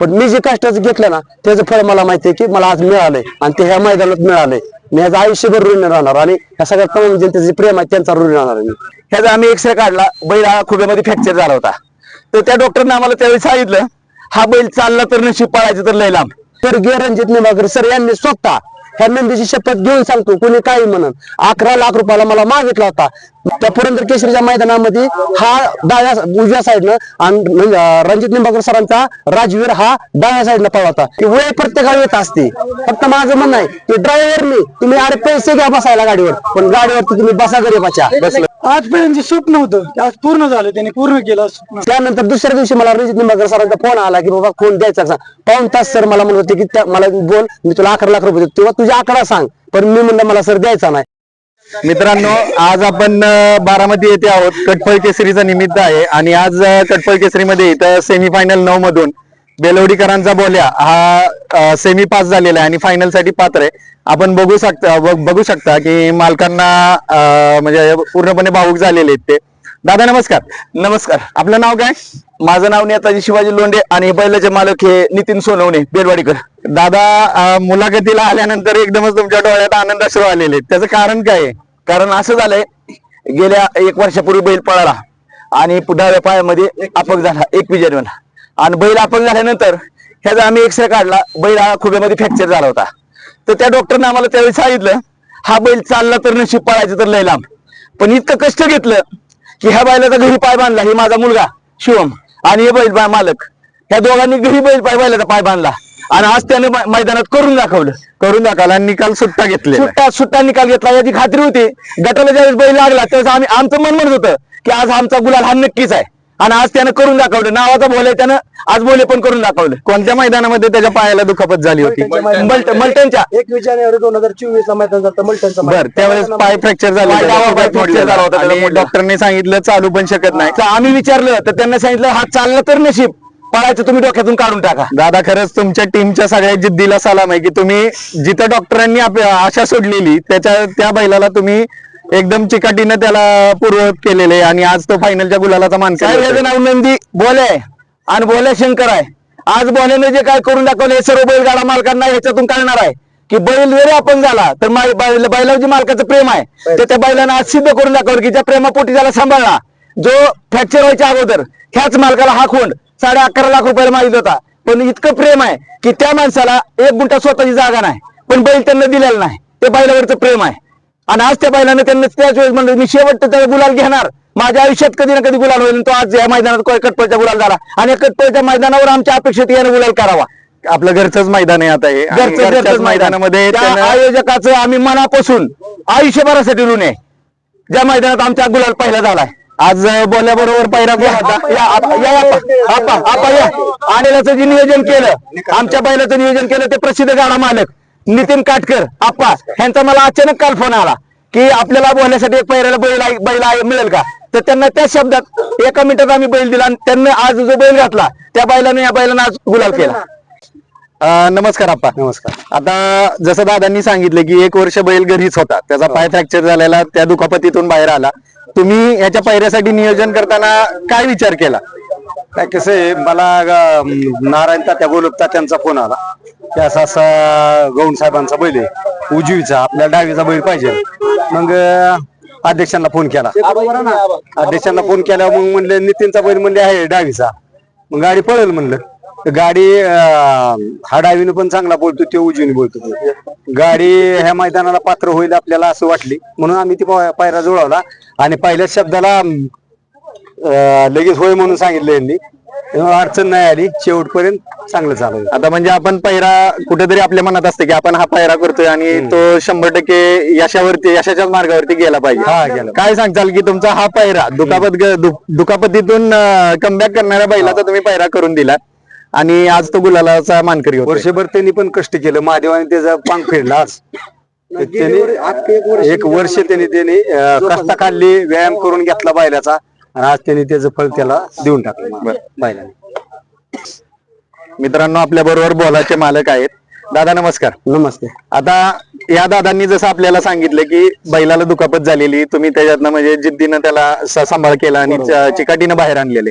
पण मी जे कष्टाचं घेतलं ना त्याचं फळ मला माहिती आहे की मला आज मिळालंय आणि ते ह्या मैदानात मिळालंय. मी ह्याचं आयुष्यभर ऋण राहणार आणि ह्या सगळ्या तमाम जनतेचे प्रेम आहे त्यांचा ऋण राहणार मी. ह्याचा आम्ही एक्सरे काढला बैल हा खुब्यामध्ये फ्रॅक्चर झाला होता. तर त्या डॉक्टरने आम्हाला त्यावेळी सांगितलं हा बैल चालला तर नशीब पाळायचं तर लय लांब. तर गे रणजित निंबाळकर सर यांनी स्वतः ह्या नंदीची शपथ घेऊन सांगतो कोणी काही म्हणून अकरा लाख रुपयाला मला मागितला होता. त्या पुरंदर केसरीच्या मैदानामध्ये हा डाव्या उजव्या साईडनं आणि म्हणजे, रणजित निंबाकर सरांचा राजवीर हा डाव्या साईडनं पळला होता. ती वेळ प्रत्येकाला येत असते. फक्त माझं म्हणणं आहे की ड्रायव्हरने तुम्ही अरे पैसे घ्या बसायला गाडीवर पण गाडीवरती तुम्ही बसा गरीबाच्या. बसलं आजपर्यंत स्वप्न होतं. ते आज पूर्ण झालं. त्यांनी पूर्ण केलं स्वप्न. त्यानंतर दुसऱ्या दिवशी मला रणजित निंबाळकर सरांचा फोन आला की बाबा फोन द्यायचा का? पाऊण तास सर मला म्हणत होते की त्या- मला बोल मी तुला अकरा लाख रुपये देतो. तेव्हा तुझा आकडा सांग. पण मी म्हणलं मला सर द्यायचा नाही. मित्रांनो आज आपण अं, बारामती येथे आहोत. कटफळ केसरीचा निमित्त आहे. आणि आज अं, कटफळ केसरीमध्ये इथं सेमीफायनल नऊ मधून बेलवडीकरांचा बोल्या. हा सेमी पास झालेला आहे आणि फायनलसाठी पात्र आहे. आपण बघू शकता बघ- शकता की मालकांना म्हणजे पूर्णपणे भावूक झालेले आहेत ते. दादा नमस्कार. नमस्कार. आपलं नाव काय? माझं नाव नेताजी शिवाजी लोंढे आणि बैलाचे मालक हे नितीन सोनवणे बेलवाडीकर. दादा मुलाखतीला आल्यानंतर एकदमच तुमच्या डोळ्यात आनंद अश्रू आलेले आहेत. त्याचं कारण काय आहे? कारण असं झालंय गेल्या एक वर्षापूर्वी बैल पळाला आणि डाव्या पायामध्ये अपघ झाला एक विजय आणि बैल आपण झाल्यानंतर ह्याचा आम्ही एक्सरे काढला. बैल हा खुब्यामध्ये फ्रॅक्चर झाला होता. तर त्या डॉक्टरने आम्हाला त्यावेळी सांगितलं हा बैल चालला तर नशीब पळायचं तर लय लांब. पण इतकं कष्ट घेतलं की ह्या बैलाचा घरी पाय बांधला हे माझा मुलगा शिवम आणि हे बैल मालक. ह्या दोघांनी घरी बैल पाय बैलाचा पाय बांधला. आणि आज त्याने मैदानात करून दाखवलं. करून दाखवलं आणि निकाल सुट्टा घेतले सुट्टा सुट्टा निकाल घेतला याची खात्री होती. गटाला ज्यावेळेस बैल लागला त्यावेळेस आम्ही आमचं मन म्हणत होतं की आज आमचा गुलाल हा नक्कीच आहे. आणि आज त्यानं करून दाखवलं. नावाचा बोले त्यानं आज बोले पण करून दाखवलं. कोणत्या मैदानामध्ये त्याच्या पायाला दुखापत झाली होती? मल्ट- मल्टनच्या एकवीस जानेवारी दोन हजार चोवीस ला मैदान झालं मल्टनचं बर त्यावेळेस पाय फ्रॅक्चर झाला पाय फ्रॅक्चर झाला होता डॉक्टरने सांगितलं चालू पण शकत नाही. तर आम्ही विचारलं तर त्यांना सांगितलं हा चालला तर नशीब. पळायचं तुम्ही डोक्यातून काढून टाका. दादा खरंच तुमच्या टीमच्या सगळ्या जिद्दीला सलाम आहे की तुम्ही जिथं डॉक्टरांनी आशा सोडलेली त्याच्या त्या बैलाला तुम्ही एकदम चिकाटीनं त्याला पूर्ववत केलेले आणि आज तो फायनलच्या गुलालाचा मानकर याचं नाव नंदी बोले. आहे आणि बोले शंकर आहे. आज बोल्याने जे काय करून दाखवलं हे सर्व बैलगाडा मालकांना ह्याच्यातून कळणार आहे. की बैल जरी आपण झाला तर मा- बैल- बैलावर जे मालकाचं प्रेम आहे. तर त्या बैलानं आज सिद्ध करून दाखवलं की ज्या प्रेमापोटी त्याला सांभाळला जो फ्रॅक्चर व्हायच्या अगोदर ह्याच मालकाला हा खोंड साडे अकरा लाख रुपयाला मागित होता. पण इतकं प्रेम आहे की त्या माणसाला एक गुंठा स्वतःची जागा नाही. पण बैल त्यांना दिलेला नाही. ते बैलावरचं प्रेम आहे. आणि आज त्या बैलानं त्यांना त्याच वेळेस म्हणलं मी शेवट त्याला गुलाल घेणार. माझ्या आयुष्यात कधी ना कधी गुलाल होईल तो आज या मैदानात कटपळच्या गुलाल झाला. आणि कटपळच्या मैदानावर आमच्या अपेक्षित यानं गुलाल करावा. आपलं घरचंच मैदान आहे आता हे. घरचं घरचंच मैदानामध्ये त्या आयोजकाचं आम्ही मनापासून आयुष्यभरासाठी ऋण आहे. ज्या मैदानात आमचा गुलाल पहिला झालाय आज बोलल्याबरोबर पहिला आप- या आलेल्याचं जे नियोजन केलं आमच्या बैलाचं नियोजन केलं ते प्रसिद्ध गाडा मालक. नितीन काटकर आप्पा ह्यांचा मला अचानक काल फोन आला की आपल्याला बोलण्यासाठी एक पहिल्याला बैल बैल मिळेल का? तर त्यांना त्या शब्दात एका मिनिटात आम्ही बैल दिला आणि त्यांना आज जो बैल घातला त्या बैलाने या बैलानं आज गुलाल केला. नमस्कार आप्पा. नमस्कार. आता जसं दादांनी सांगितलं की एक वर्ष बैल घरीच होता त्याचा पाय फ्रॅक्चर झालेला त्या दुखापतीतून बाहेर आला. तुम्ही याच्या पायऱ्यासाठी नियोजन करताना काय विचार केला? काय कसं आहे मला नारायण तात्या गोलप तात्यांचा फोन आला. की असा असा गौण साहेबांचा बैल आहे. उजवीचा आपल्या डावीचा बैल पाहिजे. मग अध्यक्षांना फोन केला. अध्यक्षांना फोन केला मग म्हणले नितीनचा बैल म्हणले आहे डावीचा. मग गाडी पळेल म्हणलं. तर गाडी हा डावीनं पण चांगला बोलतो ते उजवीने बोलतो. गाडी ह्या मैदानाला पात्र होईल आपल्याला असं वाटली. म्हणून आम्ही ती पायरा जुळवला. आणि पहिल्याच शब्दाला लगेच होय म्हणून सांगितलं यांनी. तेव्हा अडचण नाही आली. शेवटपर्यंत चांगलं चालू आता म्हणजे आपण पायरा कुठेतरी आपल्या मनात असते की आपण हा पायरा करतोय आणि तो शंभर टक्के यशावरती यशाच्याच मार्गावरती गेला हा, पाहिजे. काय सांगताल की तुमचा हा पायरा दुखापत ग- दु- दुखापतीतून कमबॅक करणाऱ्या बैलाचा तुम्ही पायरा करून दिला. आणि आज तो गुलालाचा मानकरी होतो वर्षभर त्यांनी पण कष्ट केलं. महादेवाने त्याचा पांग फेडला आज. तर त्यांनी एक वर्ष त्यांनी त्यांनी अं, कष्ट काढली व्यायाम करून घेतला बैलाचा. आणि आज त्यांनी त्याचं फळ त्याला देऊन टाकलं बैलाने. मित्रांनो आपल्या बरोबर बोलाचे मालक आहेत. दादा नमस्कार. नमस्ते. आता या दादांनी जसं आपल्याला सांगितलं की बैलाला दुखापत झालेली तुम्ही त्याच्यातनं म्हणजे जिद्दीनं त्याला स- सांभाळ केला आणि च- चिकाटीनं बाहेर आणलेले.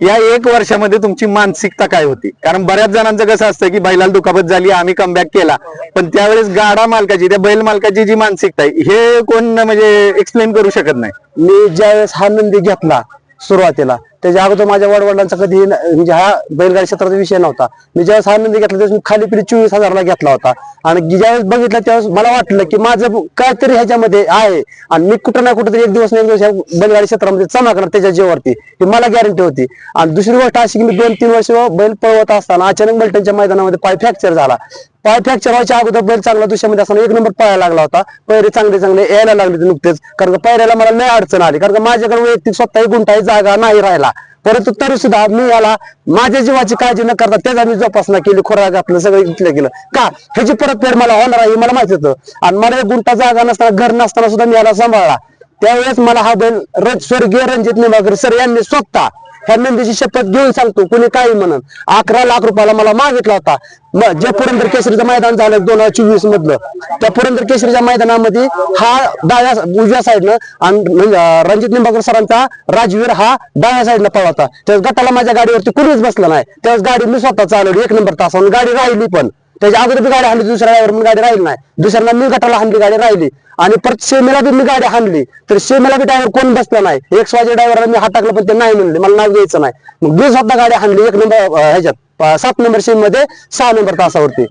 या एक वर्षामध्ये तुमची मानसिकता काय होती? कारण बऱ्याच जणांचं कसं असतं की बैलाला दुखापत झाली आम्ही कमबॅक केला. पण त्यावेळेस गाडा मालकाची त्या बैल मालकाची जी मानसिकता आहे हे कोण म्हणजे एक्सप्लेन करू शकत नाही? मी ज्यावेळेस हा नंदी घेतला सुरुवातीला त्याच्या अगोदर माझ्या वडवडिलांचा कधी म्हणजे हा बैलगाडी क्षेत्राचा विषय नव्हता. मी ज्यावेळेस हा नंदी घेतला त्यावेळेस मी खाली पिढी चोवीस हजारला घेतला होता. आणि ज्यावेळेस बघितलं त्यावेळेस मला वाटलं की माझं काहीतरी ह्याच्यामध्ये आहे. आणि मी कुठं ना कुठं तरी एक दिवस ना एक दिवस ह्या बैलगाडी क्षेत्रामध्ये चमकणार त्याच्या जीवावरती. ही मला गॅरंटी होती. आणि दुसरी गोष्ट अशी की मी दोन तीन वर्ष बैल पळवत असताना अचानक मल्टनच्या मैदानामध्ये पाय फ्रॅक्चर झाला. पाय फ्रॅक्चर व्हायच्या अगोदर बैल चांगला दुसऱ्यामध्ये असताना एक नंबर पळायला लागला होता. पैरे चांगले चांगले यायला लागले नुकतेच. कारण पायऱ्याला मला नाही अडचण आली. कारण माझ्याकडे वैयक्तिक स्वतः गुंठाही जागा नाही राहिला. परंतु तरी सुद्धा मी याला माझ्या जीवाची काळजी न करता त्याचा मी जोपासना केली खोरा घातलं सगळं घेतलं केलं का? ह्याची परतफेड मला होणार आहे हे मला माहीत होतं. आणि मला एक गुंठा जागा नसताना घर नसताना सुद्धा मी याला सांभाळला. त्यावेळेस मला हा बैल र- स्वर्गीय रणजित निंबाळकर सर यांनी स्वतः ह्या नंदीची शपथ घेऊन सांगतो कुणी काही म्हणून अकरा लाख रुपयाला मला मागितला होता. मग जे पुरंदर केसरीचं मैदान झालं दोन हजार चोवीस मधलं त्या पुरंदर केसरीच्या मैदानामध्ये हा डाव्या उजव्या साईडनं आणि म्हणजे, रणजित निंबाकर सरांचा राजवीर हा डाव्या साईडनं पळला होता. त्यावेळेस गटाला माझ्या गाडीवरती कुणीच बसलं नाही. त्यावेळेस गाडी मी स्वतः चालवली एक नंबर तासावर गाडी राहिली पण. त्याच्या अगोदर बी गाडी हाणली दुसऱ्या ड्रायव्हर गाडी राहिली नाही. दुसऱ्यांना मी गटाला हाणली गाडी राहिली. आणि परत सेमीला बी मी गाडी हाणली. तर सेमीला बी ड्रायव्हर कोण बसला नाही? एक स्वाजी ड्रायव्हरला मी हात टाकला पण ते नाही म्हणले. मला नाव द्यायचं नाही. मग मी स्वतः गाडी हाणली एक नंबर ह्याच्यात सात नंबर शेममध्ये सहा नंबर तासावरती.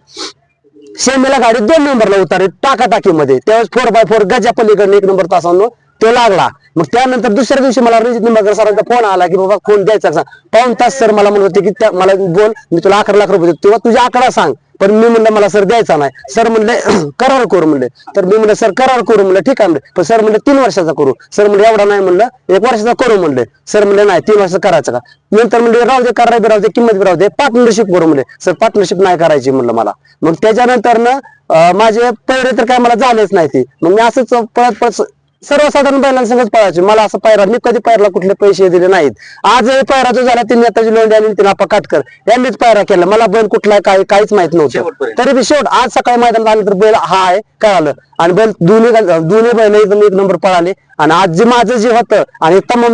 सेमीला गाडी दोन नंबरला उतारली टाकाटाकीमध्ये. त्यावेळेस फोर बाय फोर गजा एक नंबर तासावर तो लागला. मग त्यानंतर दुसऱ्या दिवशी मला रणजित निंबाळकर सरांचा फोन आला की बाबा फोन द्यायचा का? पाऊण तास सर मला म्हणत होते की त्या- मला बोल मी तुला अकरा लाख रुपये देतो. तेव्हा तुझ्या आकडा सांग. पण मी म्हणलं मला सर द्यायचा नाही. सर म्हणले करार करू म्हणले. तर मी म्हणलं सर करार करू म्हणलं ठीक आहे म्हणलं. पण सर म्हणले तीन वर्षाचा करू. सर म्हणले एवढा नाही म्हणलं एक वर्षाचा करू म्हणले. सर म्हणले नाही तीन वर्षाचा करायचं का? नंतर म्हणले राहू दे करायला राहू दे किंमत बी राहू दे पार्टनरशिप करू म्हणले. सर पार्टनरशिप नाही करायची म्हणलं मला. मग त्याच्यानंतर ना माझे पैरे तर काय मला झालेच नाही ते. मग मी असंच पळत पळत सर्वसाधारण बैलांसंगच पळायचे. मला असं पायरा मी कधी पायरला कुठले पैसे दिले नाहीत. आज पायरा जो झाला ती नेताजी लोंढे आणि तिला काटकर यांनीच पायरा केला. मला बैल कुठला आहे, काय काहीच माहीत नव्हतं. तरी बी शेवट आज सकाळी मैदानात आलं तर बैल हा आहे कळालं. आणि बैल दोन्ही दोन्ही बैल एकदम एक नंबर पळाले. आणि आज जे माझं जे होतं आणि तमाम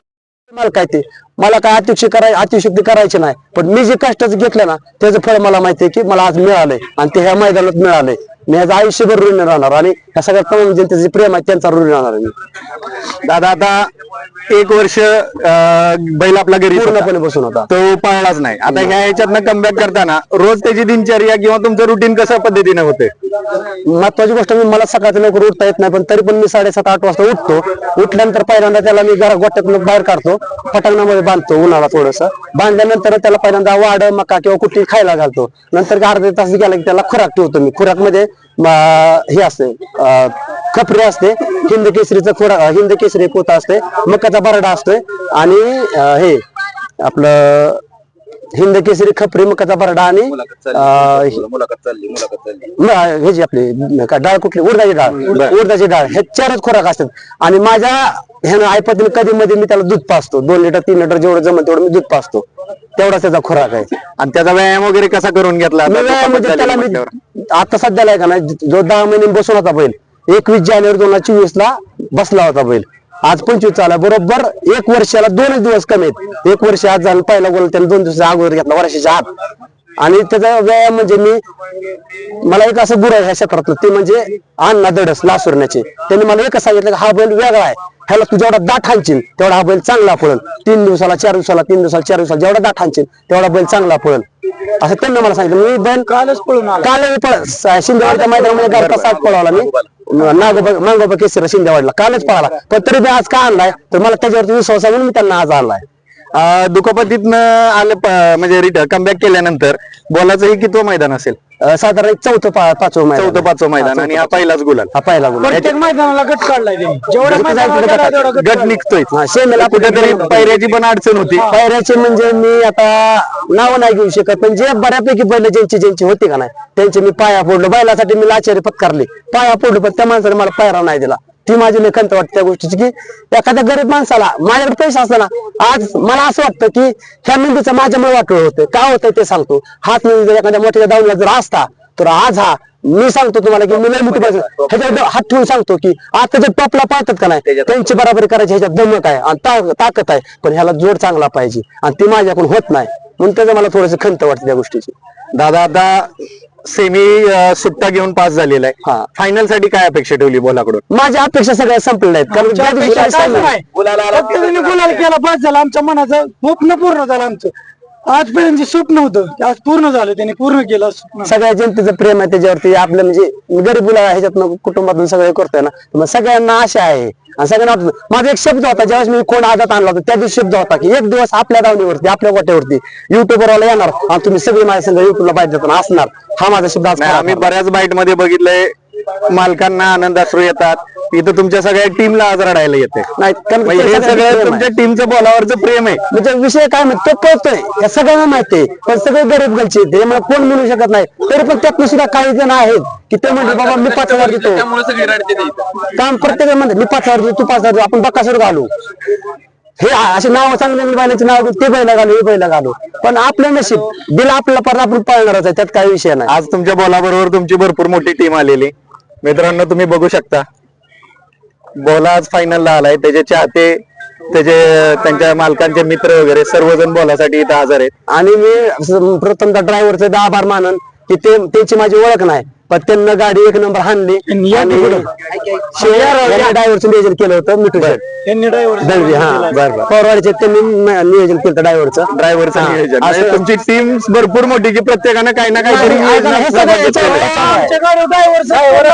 मला काय ते. मला काय अतिशय कराय अतिशक्ती करायची नाही. पण मी जे कष्टाचं घेतलं ना त्याचं फळ मला माहिती आहे की मला आज मिळालंय. आणि ते ह्या मैदानात मिळालंय. मी आज आयुष्यभर ऋण राहणार आणि ह्या सगळ्या तमाम जनतेचे प्रेम आहे त्यांचा ऋण राहणार आहे मी. दादा आता एक वर्ष अं, बैल आपला घरी होता. पूर्णपणे बसून होता. तो पळलाच नाही. आता ह्या ह्याच्यातनं कमबॅक करताना रोज त्याची दिनचर्या किंवा तुमचं रुटीन कशा पद्धतीने होते? महत्वाची गोष्ट मी मला सकाळचं लवकर उठता येत नाही पण तरी पण मी साडेसात आठ वाजता उठतो. उठल्यानंतर पहिल्यांदा त्याला मी घरा गोट्यातून बाहेर काढतो. पटांगणामध्ये बांधतो उन्हाळा थोडस. बांधल्यानंतर त्याला पहिल्यांदा वाड मका किंवा कुठली खायला घालतो. नंतर अर्धा तास गेला की त्याला खुराक ठेवतो मी. खुराकमध्ये हे असते खपरी असते हिंद केसरीचं खुरा हिंद केसरी पोता असते मकाचा बरडा असतोय आणि हे आपलं हिंद केसरी खपरी मकाचा बरडा आणि म- ह्याची आपली डाळ कुठली? उडदाची डाळ. उडदाची डाळ. हे चारच खोराक असतात. आणि माझ्या ह्यानं आईपतीने कधी मध्ये मी त्याला दूध पाचतो दोन लिटर तीन लिटर जेवढं जमत तेवढं मी दूध पाचतो तेवढाच त्याचा खोराक आहे. आणि त्याचा व्यायाम वगैरे कसा करून घेतला? मी आता व्यायाम म्हणजे त्याला मी म्हटल्यावर? आता सध्याला आहे का नाही जो दहा महिने बसून होता बैल एकवीस जानेवारी दोन हजार चोवीस ला बसला होता बैल. आज पंचवीस चाला बरोबर एक वर्षाला दोनच दिवस कमी आहेत. एक वर्ष आज झालं पहिला गोल त्याने दोन दिवसाच्या अगोदर घेतला वर्षाच्या आत. आणि त्याचा व्यायाम म्हणजे मी मला एक असं गुरु आहे ह्या क्षेत्रातलं ते म्हणजे अण्णा दडस लासुरण्याचे. त्यांनी मला एकच सांगितलं की हा बैल वेगळा आहे. ह्याला तू जेवढा दाट हाणशील तेवढा हा बैल चांगला पळल तीन दिवसाला चार दिवसाला तीन दिवसाला चार दिवसाला जेवढा दाट हाणशील तेवढा बैल चांगला पळल असं त्यांनी मला सांगितलं. मी बैल कालच पळून काल पळ शिंदेवाडीच्या मैदानामध्ये घरचा साथ पळवला मी. नागोबा मांगोबा केसरी शिंदेवाडीला. कालच पळाला. पण तरी मी आज का आणलाय? तर मला त्याच्यावरती विश्वास आहे म्हणून मी त्यांना आज आणलाय. दुखापतीतनं आलं प- म्हणजे रिटर्न कमबॅक केल्यानंतर बॉलाचं हे कितवं मैदान असेल? अं, साधारण एक चौथं पा- पाचवं मैदान. चौथं पाचवं मैदान आणि हा पहिलाच गुलाल. हा पहिला गुण प्रत्येक मैदानाला गट काढलाय त्यांनी. जेवढ्या मैदानाला गेला तेवढा गट गट निघतोय. हा, शेमेला कुठेतरी पायऱ्याची पण अडचण होती. पायऱ्याचे म्हणजे मी आता नाव नाही घेऊ शकत पण जे बऱ्यापैकी बैल ज्यांची ज्यांची होती का नाही त्यांचे मी पाया फोडलो. बैलासाठी मी लाचारी पत्कारली. पाया फोडलो पण त्या माणसाने मला पायरा नाही दिला. ती माझी लेखन वाटते त्या गोष्टीची की एखाद्या गरीब माणसाला माझ्याकडे पैसे असताना आज मला असं वाटतं की ह्या मेंदूचं माझ्यामुळे वाटलं होतं. का होतं ते सांगतो. हात मेंदू जर एखाद्या मोठ्या दावणीला जर असता तर आज हा मी सांगतो तुम्हाला की मी लय मोठी माणसं हात ठेवून सांगतो की आता जे टॉपला पाहतात का नाही त्यांची बराबरी करायची ह्याच्यात दमक आहे आणि ताकद आहे. पण ह्याला जोड चांगला पाहिजे आणि ती माझ्याकडून होत नाही. म्हणून त्याचं मला थोडस खंत वाटते त्या गोष्टीची. दादा आता सेमी सुट्टा घेऊन पास झालेला आहे. हा. फायनलसाठी काय अपेक्षा ठेवली बोलाकडून? माझ्या अपेक्षा सगळ्या संपलेल्या आहेत कारण ज्या दिवशी अपेक्षा काय काहीच सांगणार, नाही. फक्त त्यांनी गुलाल केला पास झाला. आमच्या मनाचं स्वप्न पूर्ण झालं आमचं. आजपर्यंत जे स्वप्न होतं. ते आज पूर्ण झालं. त्यांनी पूर्ण केलं स्वप्न. सगळ्या जनतेचं प्रेम आहे त्याच्यावरती. आपलं म्हणजे गरीबुला ह्याच्यातनं कुटुंबातून सगळं करतोय ना. मग सगळ्यांना आशा आहे. आणि सगळ्यांना वाटतं- माझा एक शब्द होता ज्यावेळेस मी कोण आदत आणला होता त्या दिवशी शब्द होता की एक दिवस आपल्या दावणीवरती आपल्या गोट्यावरती युट्यूबवर वाला येणार आणि तुम्ही सगळे माझ्या संग युट्यूबला पाहिजे असणार हा माझा शब्द आम्ही. बऱ्याच बाईटमध्ये बघितलंय. मालकांना आनंद अश्रू येतात. इथं तुमच्या सगळ्या टीमला आज रडायला येते नाही कारण म्हणजे ते हे सगळं प्रेम आहे. तुमच्या टीमचं बोलावरचं प्रेम आहे. म्हणजे विषय काय माहिती तो कळतोय. या सगळ्यांना माहिती आहे पण सगळे गरीब गलचे आहेत. त्यामुळे कोण म्हणू शकत नाही. तरी पण त्यातनं सुद्धा काही जण आहेत की ते म्हणजे बाबा मी पाच हजार देतो. काम प्रत्येक म्हणते मी पाच हजार देतो तू पाच हजार देतो आपण बक्कासूर घालू. हे असे नाव चांगले बैलाचे नाव घेऊन ते बैला घालू हे बैला घालू. पण आपलं नशीब बिल आपल्याला परत आपण पाळणारच आहे त्यात काही विषय नाही. आज तुमच्या बोलाबरोबर तुमची भरपूर मोठी टीम आलेली. मित्रांनो तुम्ही बघू शकता. बोला आज फायनलला आलाय. त्याचे चाहते त्याचे त्यांच्या मालकांचे मित्र वगैरे सर्वजण बोलासाठी इथं हजर आहेत. आणि मी असं प्रथमतः ड्रायव्हरचे दहा बार मानन की ते त्यांची माझी ओळख नाही. पण त्यांना गाडी एक नंबर हाणली आणि या आणि ड्रायव्हरचं नियोजन केलं होतं मिठू शेठ त्यांनी ड्रायव्हर दळवी हा बर बर. पवारवाडीचे त्यांनी नियोजन केलं ड्रायव्हरचं ड्रायव्हरचं हा, नियोजन. असं- म्हणजे तुमची टीम भरपूर मोठी की प्रत्येकानं काही ना काहीतरी हे सगळं याच्यावर. आहे. आमच्या गाडीवर ड्रायव्हर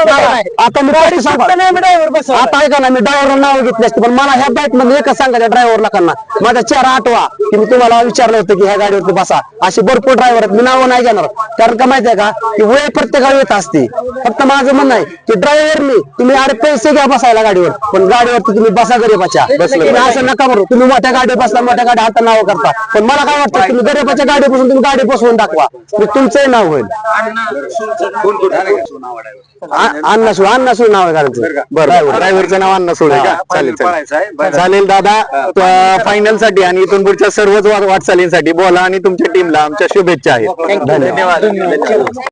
आता मी गाडी ड्रायव्हर बसा आता ऐका ना मी ड्रायव्हर नाव घेतले असते पण मला ह्या बाईकमध्ये एकच सांगायचं ड्रायव्हर लोकांना माझा चेहरा आठवा. की मी तुम्हाला विचारलं होतं की ह्या गाडीवरती बसा. असे भरपूर ड्रायव्हर आहेत. मी नाव नाही घेणार. कारण का माहितीये का? की वेळ प्रत्येकाला येत असते फक्त माझं म्हणणं आहे की ड्रायव्हरनी तुम्ही अरे पैसे घ्या बसायला गाडीवर पण गाडीवरती तुम्ही बसा गरीबाच्या तुम्ही असं नका बरोबर तुम्ही मोठ्या गाडीवर बसला मोठ्या गाडी हातात नाव करता. पण मला काय वाटतं तुम्ही गरीबाच्या गाडीपासून तुम्ही गाडी बसवून दाखवा. तुमचंही नाव होईल. अण्णा सुळ अण्णा सुळ नाव आहे गाडीचं बरं ड्रायव्हरचं नाव अण्णा सोडे का? चालेल चालेल. चालेल दादा. फायनलसाठी आणि इथून पुढच्या सर्वच वाट- वाटचालींसाठी बोला आणि तुमच्या टीमला आमच्या शुभेच्छा आहेत. धन्यवाद.